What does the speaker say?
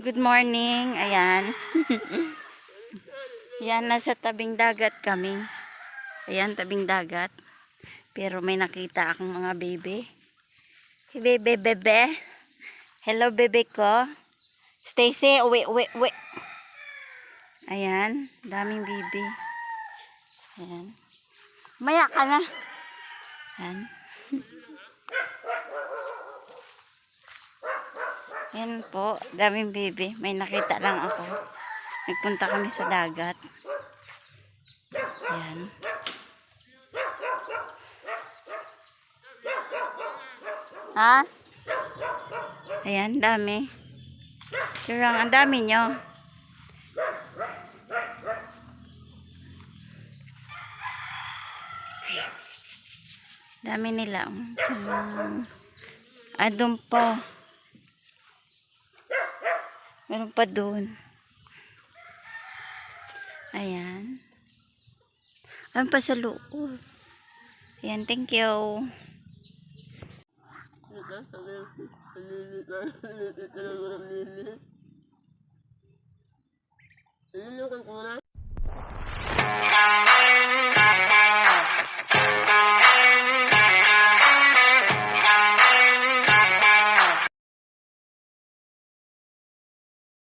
Good morning. Ayan. Ayan, nasa tabing dagat kami. Ayan, tabing dagat. Pero may nakita akong mga bebe. Hey, bebe, bebe. Hello, bebe ko. Stacy, uwi, uwi, uwi. Ayan, daming bebe. Ayan. Maya ka na. Ayan. Yan po, daming baby. May nakita lang ako. Nagpunta kami sa dagat. Yan. Ha? Ayan, dami. Kurang, ang dami nyo. Dami nila. Ah, doon po. Meron pa doon. Ayan. Ayan pa sa loob. Ayan, thank you. Ano ko na?